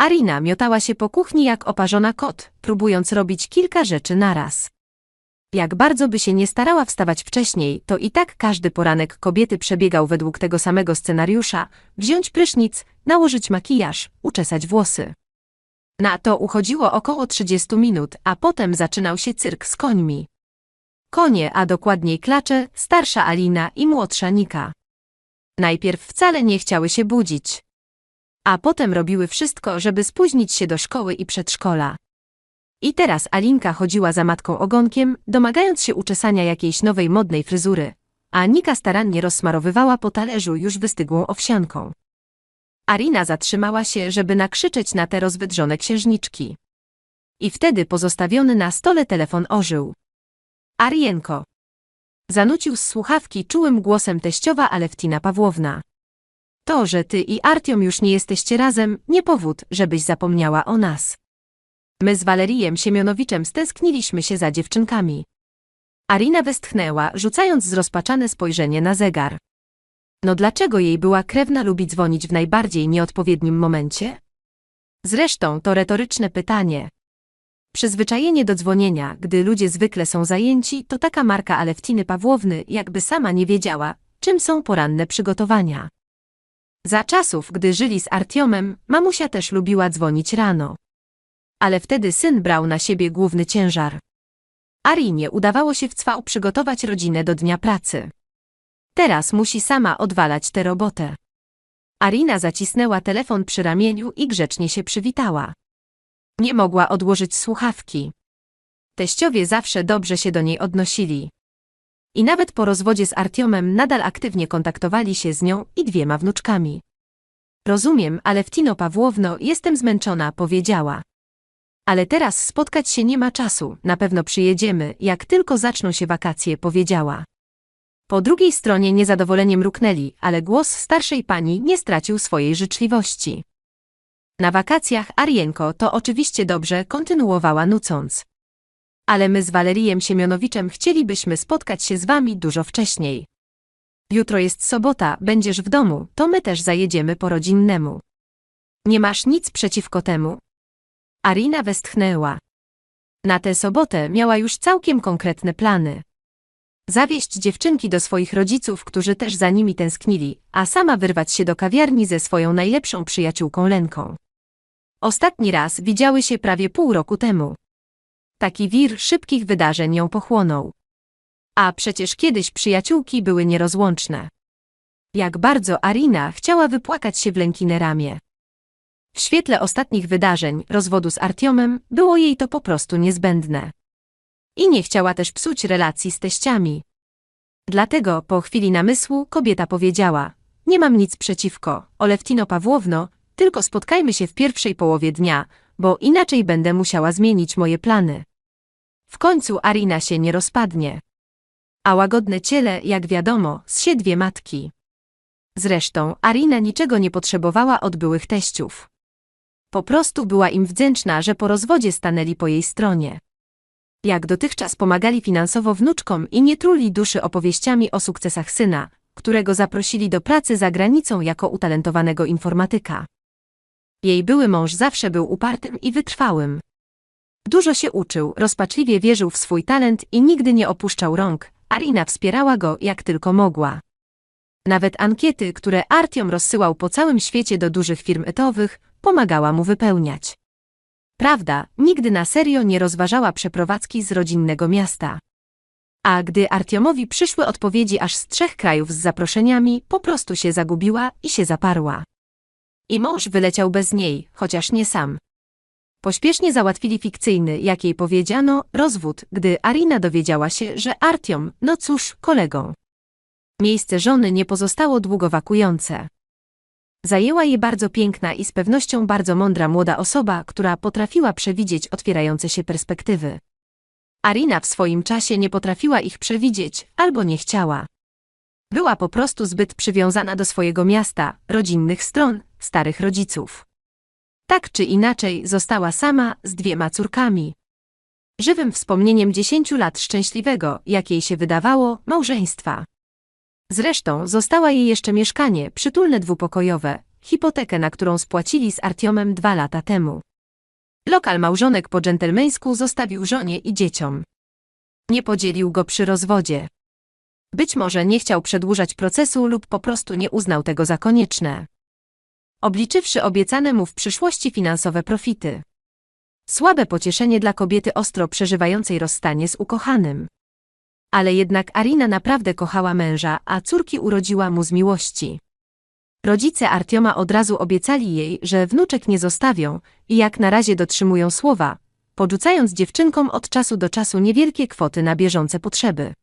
Arina miotała się po kuchni jak oparzona kot, próbując robić kilka rzeczy naraz. Jak bardzo by się nie starała wstawać wcześniej, to i tak każdy poranek kobiety przebiegał według tego samego scenariusza: wziąć prysznic, nałożyć makijaż, uczesać włosy. Na to uchodziło około 30 minut, a potem zaczynał się cyrk z końmi. Konie, a dokładniej klacze, starsza Alina i młodsza Nika. Najpierw wcale nie chciały się budzić. A potem robiły wszystko, żeby spóźnić się do szkoły i przedszkola. I teraz Alinka chodziła za matką ogonkiem, domagając się uczesania jakiejś nowej modnej fryzury, a Nika starannie rozsmarowywała po talerzu już wystygłą owsianką. Arina zatrzymała się, żeby nakrzyczeć na te rozwydrzone księżniczki. I wtedy pozostawiony na stole telefon ożył. Arienko. Zanucił z słuchawki czułym głosem teściowa Alewtina Pawłowna. To, że ty i Artiom już nie jesteście razem, nie powód, żebyś zapomniała o nas. My z Walerijem Siemionowiczem stęskniliśmy się za dziewczynkami. Arina westchnęła, rzucając zrozpaczane spojrzenie na zegar. No dlaczego jej była krewna lubi dzwonić w najbardziej nieodpowiednim momencie? Zresztą to retoryczne pytanie. Przyzwyczajenie do dzwonienia, gdy ludzie zwykle są zajęci, to taka marka Alewtiny Pawłowny, jakby sama nie wiedziała, czym są poranne przygotowania. Za czasów, gdy żyli z Artiomem, mamusia też lubiła dzwonić rano. Ale wtedy syn brał na siebie główny ciężar. Arinie udawało się w cwał przygotować rodzinę do dnia pracy. Teraz musi sama odwalać tę robotę. Arina zacisnęła telefon przy ramieniu i grzecznie się przywitała. Nie mogła odłożyć słuchawki. Teściowie zawsze dobrze się do niej odnosili. I nawet po rozwodzie z Artiomem nadal aktywnie kontaktowali się z nią i dwiema wnuczkami. Rozumiem, ale Wtino Pawłowno, jestem zmęczona, powiedziała. Ale teraz spotkać się nie ma czasu, na pewno przyjedziemy, jak tylko zaczną się wakacje, powiedziała. Po drugiej stronie niezadowolenie mruknęli, ale głos starszej pani nie stracił swojej życzliwości. Na wakacjach Arienko to oczywiście dobrze kontynuowała nucąc. Ale my z Walerijem Siemionowiczem chcielibyśmy spotkać się z wami dużo wcześniej. Jutro jest sobota, będziesz w domu, to my też zajedziemy po rodzinnemu. Nie masz nic przeciwko temu? Arina westchnęła. Na tę sobotę miała już całkiem konkretne plany. Zawieść dziewczynki do swoich rodziców, którzy też za nimi tęsknili, a sama wyrwać się do kawiarni ze swoją najlepszą przyjaciółką Lenką. Ostatni raz widziały się prawie pół roku temu. Taki wir szybkich wydarzeń ją pochłonął. A przecież kiedyś przyjaciółki były nierozłączne. Jak bardzo Arina chciała wypłakać się w Lenkine ramię. W świetle ostatnich wydarzeń, rozwodu z Artiomem, było jej to po prostu niezbędne. I nie chciała też psuć relacji z teściami. Dlatego, po chwili namysłu, kobieta powiedziała: Nie mam nic przeciwko, Oleftino Pawłowno, tylko spotkajmy się w pierwszej połowie dnia, bo inaczej będę musiała zmienić moje plany. W końcu Arina się nie rozpadnie. A łagodne ciele, jak wiadomo, zsie dwie matki. Zresztą Arina niczego nie potrzebowała od byłych teściów. Po prostu była im wdzięczna, że po rozwodzie stanęli po jej stronie. Jak dotychczas pomagali finansowo wnuczkom i nie truli duszy opowieściami o sukcesach syna, którego zaprosili do pracy za granicą jako utalentowanego informatyka. Jej były mąż zawsze był upartym i wytrwałym. Dużo się uczył, rozpaczliwie wierzył w swój talent i nigdy nie opuszczał rąk. Arina wspierała go jak tylko mogła. Nawet ankiety, które Artiom rozsyłał po całym świecie do dużych firm etowych, pomagała mu wypełniać. Prawda, nigdy na serio nie rozważała przeprowadzki z rodzinnego miasta. A gdy Artiomowi przyszły odpowiedzi aż z trzech krajów z zaproszeniami, po prostu się zagubiła i się zaparła. I mąż wyleciał bez niej, chociaż nie sam. Pośpiesznie załatwili fikcyjny, jak jej powiedziano, rozwód, gdy Arina dowiedziała się, że Artiom, no cóż, kolegą. Miejsce żony nie pozostało długo wakujące. Zajęła je bardzo piękna i z pewnością bardzo mądra młoda osoba, która potrafiła przewidzieć otwierające się perspektywy. Arina w swoim czasie nie potrafiła ich przewidzieć, albo nie chciała. Była po prostu zbyt przywiązana do swojego miasta, rodzinnych stron, starych rodziców. Tak czy inaczej została sama z dwiema córkami. Żywym wspomnieniem dziesięciu lat szczęśliwego, jak jej się wydawało, małżeństwa. Zresztą została jej jeszcze mieszkanie, przytulne dwupokojowe, hipotekę, na którą spłacili z Artiomem dwa lata temu. Lokal małżonek po dżentelmeńsku zostawił żonie i dzieciom. Nie podzielił go przy rozwodzie. Być może nie chciał przedłużać procesu lub po prostu nie uznał tego za konieczne. Obliczywszy obiecane mu w przyszłości finansowe profity. Słabe pocieszenie dla kobiety ostro przeżywającej rozstanie z ukochanym. Ale jednak Arina naprawdę kochała męża, a córki urodziła mu z miłości. Rodzice Artioma od razu obiecali jej, że wnuczek nie zostawią i jak na razie dotrzymują słowa, podrzucając dziewczynkom od czasu do czasu niewielkie kwoty na bieżące potrzeby.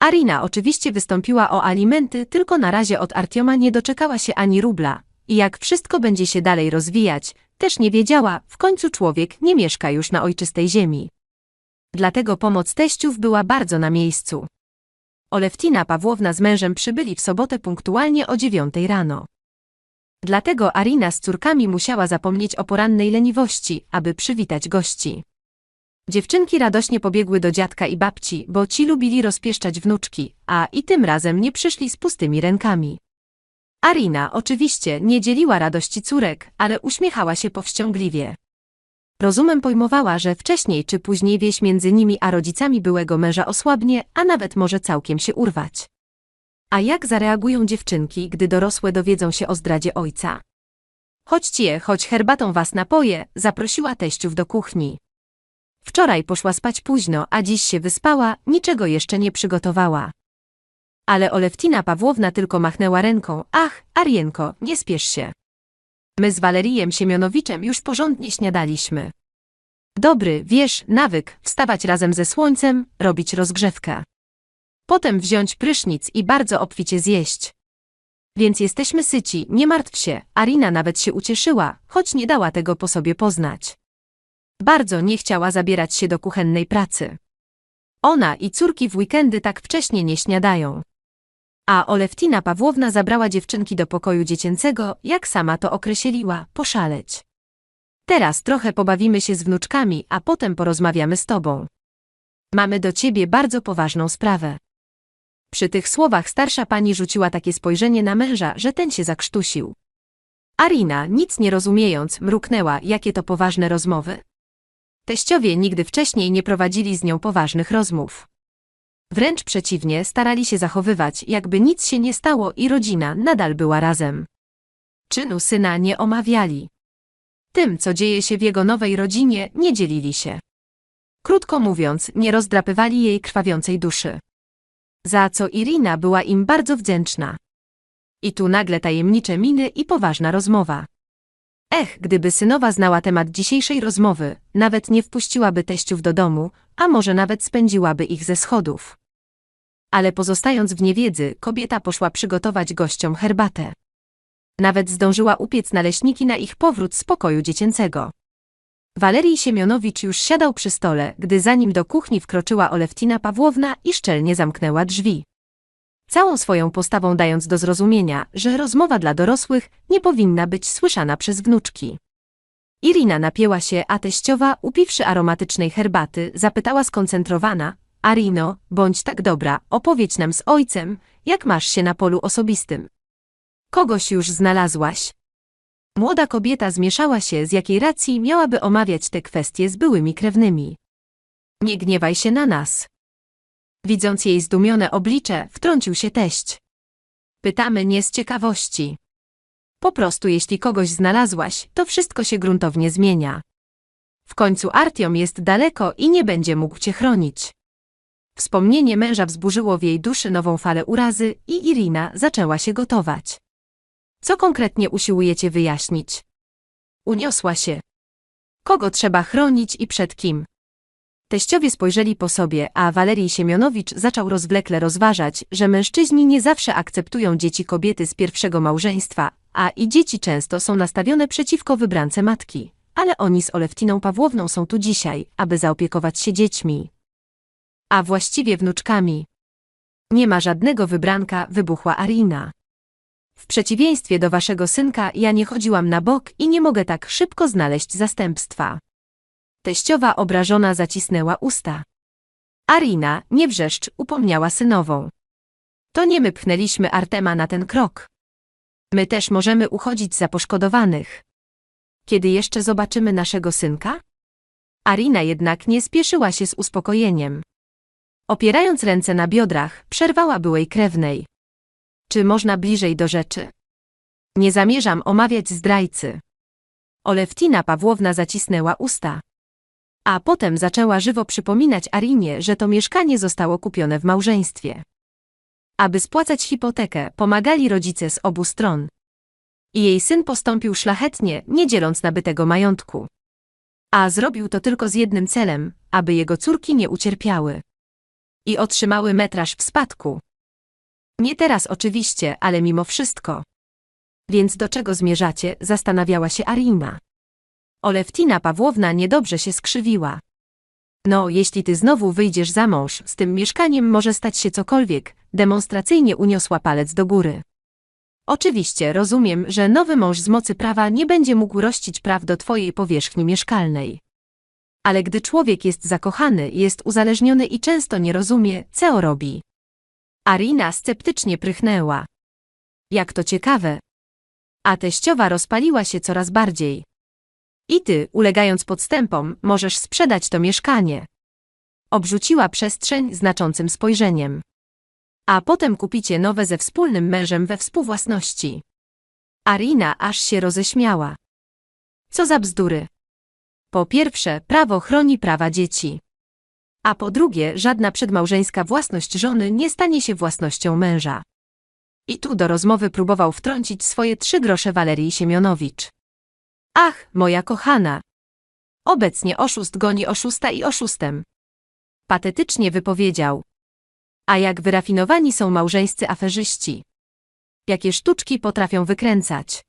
Arina oczywiście wystąpiła o alimenty, tylko na razie od Artioma nie doczekała się ani rubla i jak wszystko będzie się dalej rozwijać, też nie wiedziała, w końcu człowiek nie mieszka już na ojczystej ziemi. Dlatego pomoc teściów była bardzo na miejscu. Oleftina Pawłowna z mężem przybyli w sobotę punktualnie o dziewiątej rano. Dlatego Arina z córkami musiała zapomnieć o porannej leniwości, aby przywitać gości. Dziewczynki radośnie pobiegły do dziadka i babci, bo ci lubili rozpieszczać wnuczki, a i tym razem nie przyszli z pustymi rękami. Arina oczywiście nie dzieliła radości córek, ale uśmiechała się powściągliwie. Rozumem pojmowała, że wcześniej czy później wieś między nimi a rodzicami byłego męża osłabnie, a nawet może całkiem się urwać. A jak zareagują dziewczynki, gdy dorosłe dowiedzą się o zdradzie ojca? Chodźcie, choć herbatą was napoję, zaprosiła teściów do kuchni. Wczoraj poszła spać późno, a dziś się wyspała, niczego jeszcze nie przygotowała. Ale Oleftina Pawłowna tylko machnęła ręką. Ach, Arienko, nie spiesz się. My z Walerijem Siemionowiczem już porządnie śniadaliśmy. Dobry, wiesz, nawyk, wstawać razem ze słońcem, robić rozgrzewkę. Potem wziąć prysznic i bardzo obficie zjeść. Więc jesteśmy syci, nie martw się, Arina nawet się ucieszyła, choć nie dała tego po sobie poznać. Bardzo nie chciała zabierać się do kuchennej pracy. Ona i córki w weekendy tak wcześnie nie śniadają. A Oleftina Pawłowna zabrała dziewczynki do pokoju dziecięcego, jak sama to określiła, poszaleć. Teraz trochę pobawimy się z wnuczkami, a potem porozmawiamy z tobą. Mamy do ciebie bardzo poważną sprawę. Przy tych słowach starsza pani rzuciła takie spojrzenie na męża, że ten się zakrztusił. Arina, nic nie rozumiejąc, mruknęła, jakie to poważne rozmowy. Teściowie nigdy wcześniej nie prowadzili z nią poważnych rozmów. Wręcz przeciwnie, starali się zachowywać, jakby nic się nie stało i rodzina nadal była razem. Czynu syna nie omawiali. Tym, co dzieje się w jego nowej rodzinie, nie dzielili się. Krótko mówiąc, nie rozdrapywali jej krwawiącej duszy. Za co Irina była im bardzo wdzięczna. I tu nagle tajemnicze miny i poważna rozmowa. Ech, gdyby synowa znała temat dzisiejszej rozmowy, nawet nie wpuściłaby teściów do domu, a może nawet spędziłaby ich ze schodów. Ale pozostając w niewiedzy, kobieta poszła przygotować gościom herbatę. Nawet zdążyła upiec naleśniki na ich powrót z pokoju dziecięcego. Walerii Siemionowicz już siadał przy stole, gdy za nim do kuchni wkroczyła Oleftina Pawłowna i szczelnie zamknęła drzwi. Całą swoją postawą dając do zrozumienia, że rozmowa dla dorosłych nie powinna być słyszana przez wnuczki. Irina napięła się, a teściowa, upiwszy aromatycznej herbaty, zapytała skoncentrowana, Arino, bądź tak dobra, opowiedz nam z ojcem, jak masz się na polu osobistym. Kogoś już znalazłaś? Młoda kobieta zmieszała się, z jakiej racji miałaby omawiać te kwestie z byłymi krewnymi. Nie gniewaj się na nas. Widząc jej zdumione oblicze, wtrącił się teść. Pytamy nie z ciekawości. Po prostu jeśli kogoś znalazłaś, to wszystko się gruntownie zmienia. W końcu Artiom jest daleko i nie będzie mógł cię chronić. Wspomnienie męża wzburzyło w jej duszy nową falę urazy i Irina zaczęła się gotować. Co konkretnie usiłujecie wyjaśnić? Uniosła się. Kogo trzeba chronić i przed kim? Teściowie spojrzeli po sobie, a Walerii Siemionowicz zaczął rozwlekle rozważać, że mężczyźni nie zawsze akceptują dzieci kobiety z pierwszego małżeństwa, a i dzieci często są nastawione przeciwko wybrance matki. Ale oni z Oleftiną Pawłowną są tu dzisiaj, aby zaopiekować się dziećmi. A właściwie wnuczkami. Nie ma żadnego wybranka, wybuchła Arina. W przeciwieństwie do waszego synka ja nie chodziłam na bok i nie mogę tak szybko znaleźć zastępstwa. Teściowa obrażona zacisnęła usta. Arina, nie wrzeszcz, upomniała synową. To nie my pchnęliśmy Artema na ten krok. My też możemy uchodzić za poszkodowanych. Kiedy jeszcze zobaczymy naszego synka? Arina jednak nie spieszyła się z uspokojeniem. Opierając ręce na biodrach, przerwała byłej krewnej. Czy można bliżej do rzeczy? Nie zamierzam omawiać zdrajcy. Olewtina Pawłowna zacisnęła usta. A potem zaczęła żywo przypominać Arinie, że to mieszkanie zostało kupione w małżeństwie. Aby spłacać hipotekę, pomagali rodzice z obu stron. I jej syn postąpił szlachetnie, nie dzieląc nabytego majątku. A zrobił to tylko z jednym celem, aby jego córki nie ucierpiały. I otrzymały metraż w spadku. Nie teraz oczywiście, ale mimo wszystko. Więc do czego zmierzacie, zastanawiała się Arina. Olewtina Pawłowna niedobrze się skrzywiła. No, jeśli ty znowu wyjdziesz za mąż, z tym mieszkaniem może stać się cokolwiek, demonstracyjnie uniosła palec do góry. Oczywiście rozumiem, że nowy mąż z mocy prawa nie będzie mógł rościć praw do twojej powierzchni mieszkalnej. Ale gdy człowiek jest zakochany, jest uzależniony i często nie rozumie, co robi. Arina sceptycznie prychnęła. Jak to ciekawe. A teściowa rozpaliła się coraz bardziej. I ty, ulegając podstępom, możesz sprzedać to mieszkanie. Obrzuciła przestrzeń znaczącym spojrzeniem. A potem kupicie nowe ze wspólnym mężem we współwłasności. Arina aż się roześmiała. Co za bzdury. Po pierwsze, prawo chroni prawa dzieci. A po drugie, żadna przedmałżeńska własność żony nie stanie się własnością męża. I tu do rozmowy próbował wtrącić swoje trzy grosze Walerii Siemionowicz. Ach, moja kochana! Obecnie oszust goni oszusta i oszustem. Patetycznie wypowiedział. A jak wyrafinowani są małżeńscy aferzyści. Jakie sztuczki potrafią wykręcać.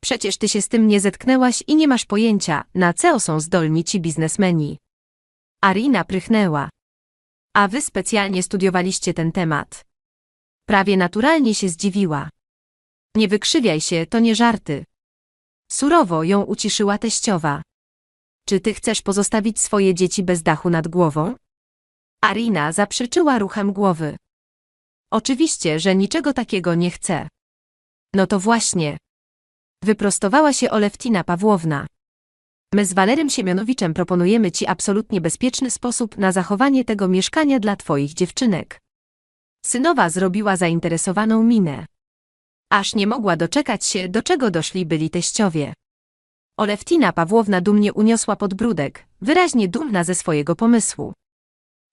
Przecież ty się z tym nie zetknęłaś i nie masz pojęcia, na co są zdolni ci biznesmeni. Arina prychnęła. A wy specjalnie studiowaliście ten temat. Prawie naturalnie się zdziwiła. Nie wykrzywiaj się, to nie żarty. Surowo ją uciszyła teściowa. Czy ty chcesz pozostawić swoje dzieci bez dachu nad głową? Arina zaprzeczyła ruchem głowy. Oczywiście, że niczego takiego nie chcę. No to właśnie. Wyprostowała się Olewtina Pawłowna. My z Walerym Siemionowiczem proponujemy ci absolutnie bezpieczny sposób na zachowanie tego mieszkania dla twoich dziewczynek. Synowa zrobiła zainteresowaną minę. Aż nie mogła doczekać się, do czego doszli byli teściowie. Olewtina Pawłowna dumnie uniosła podbródek, wyraźnie dumna ze swojego pomysłu.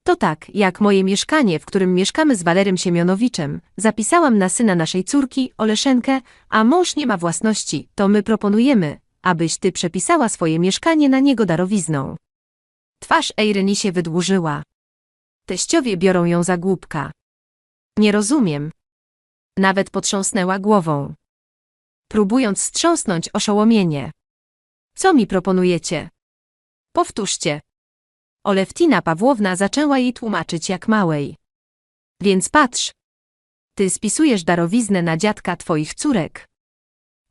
To tak, jak moje mieszkanie, w którym mieszkamy z Walerym Siemionowiczem, zapisałam na syna naszej córki, Oleszenkę, a mąż nie ma własności, to my proponujemy, abyś ty przepisała swoje mieszkanie na niego darowizną. Twarz Eiryni się wydłużyła. Teściowie biorą ją za głupka. Nie rozumiem. Nawet potrząsnęła głową. Próbując strząsnąć oszołomienie. Co mi proponujecie? Powtórzcie. Olewtina Pawłowna zaczęła jej tłumaczyć jak małej. Więc patrz. Ty spisujesz darowiznę na dziadka twoich córek.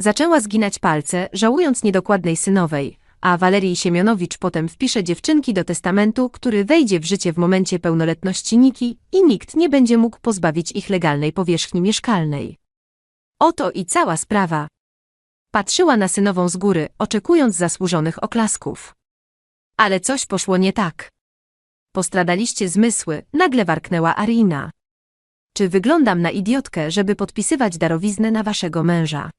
Zaczęła zginać palce, żałując niedokładnej synowej, a Walerii Siemionowicz potem wpisze dziewczynki do testamentu, który wejdzie w życie w momencie pełnoletności Niki i nikt nie będzie mógł pozbawić ich legalnej powierzchni mieszkalnej. Oto i cała sprawa. Patrzyła na synową z góry, oczekując zasłużonych oklasków. Ale coś poszło nie tak. Postradaliście zmysły, nagle warknęła Arina. Czy wyglądam na idiotkę, żeby podpisywać darowiznę na waszego męża?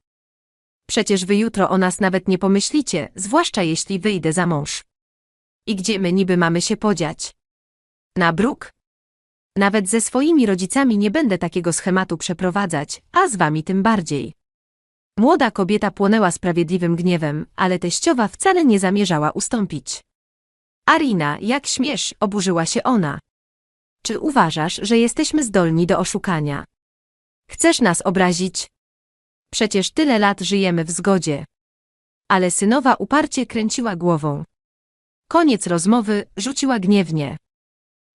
Przecież wy jutro o nas nawet nie pomyślicie, zwłaszcza jeśli wyjdę za mąż. I gdzie my niby mamy się podziać? Na bruk? Nawet ze swoimi rodzicami nie będę takiego schematu przeprowadzać, a z wami tym bardziej. Młoda kobieta płonęła sprawiedliwym gniewem, ale teściowa wcale nie zamierzała ustąpić. Arina, jak śmiesz, oburzyła się ona. Czy uważasz, że jesteśmy zdolni do oszukania? Chcesz nas obrazić? Przecież tyle lat żyjemy w zgodzie. Ale synowa uparcie kręciła głową. Koniec rozmowy, rzuciła gniewnie.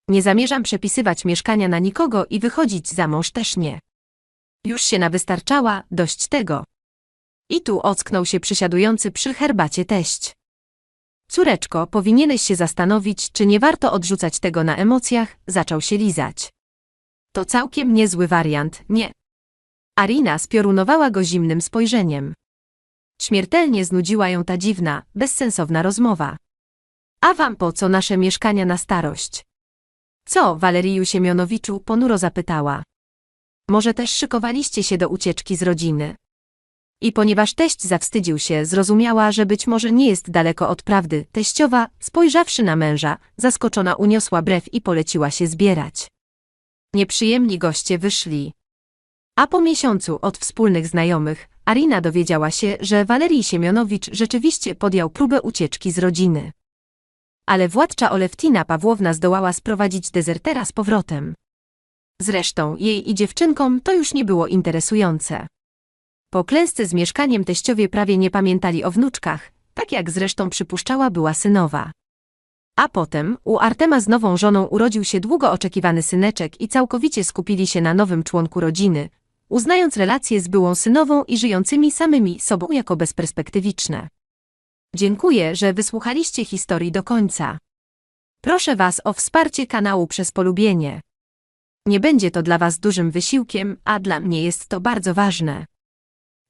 Nie zamierzam przepisywać mieszkania na nikogo i wychodzić za mąż też nie. Już się nawystarczała, dość tego. I tu ocknął się przysiadujący przy herbacie teść. Córeczko, powinieneś się zastanowić, czy nie warto odrzucać tego na emocjach, zaczął się lizać. To całkiem niezły wariant, nie? Arina spiorunowała go zimnym spojrzeniem. Śmiertelnie znudziła ją ta dziwna, bezsensowna rozmowa. A wam po co nasze mieszkania na starość? Co, Waleriju Siemionowiczu, ponuro zapytała. Może też szykowaliście się do ucieczki z rodziny? I ponieważ teść zawstydził się, zrozumiała, że być może nie jest daleko od prawdy, teściowa, spojrzawszy na męża, zaskoczona uniosła brew i poleciła się zbierać. Nieprzyjemni goście wyszli. A po miesiącu od wspólnych znajomych, Arina dowiedziała się, że Walerii Siemionowicz rzeczywiście podjął próbę ucieczki z rodziny. Ale władcza Oleftina Pawłowna zdołała sprowadzić dezertera z powrotem. Zresztą jej i dziewczynkom to już nie było interesujące. Po klęsce z mieszkaniem teściowie prawie nie pamiętali o wnuczkach, tak jak zresztą przypuszczała była synowa. A potem u Artema z nową żoną urodził się długo oczekiwany syneczek i całkowicie skupili się na nowym członku rodziny, uznając relacje z byłą synową i żyjącymi samymi sobą jako bezperspektywiczne. Dziękuję, że wysłuchaliście historii do końca. Proszę Was o wsparcie kanału przez polubienie. Nie będzie to dla Was dużym wysiłkiem, a dla mnie jest to bardzo ważne.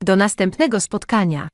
Do następnego spotkania.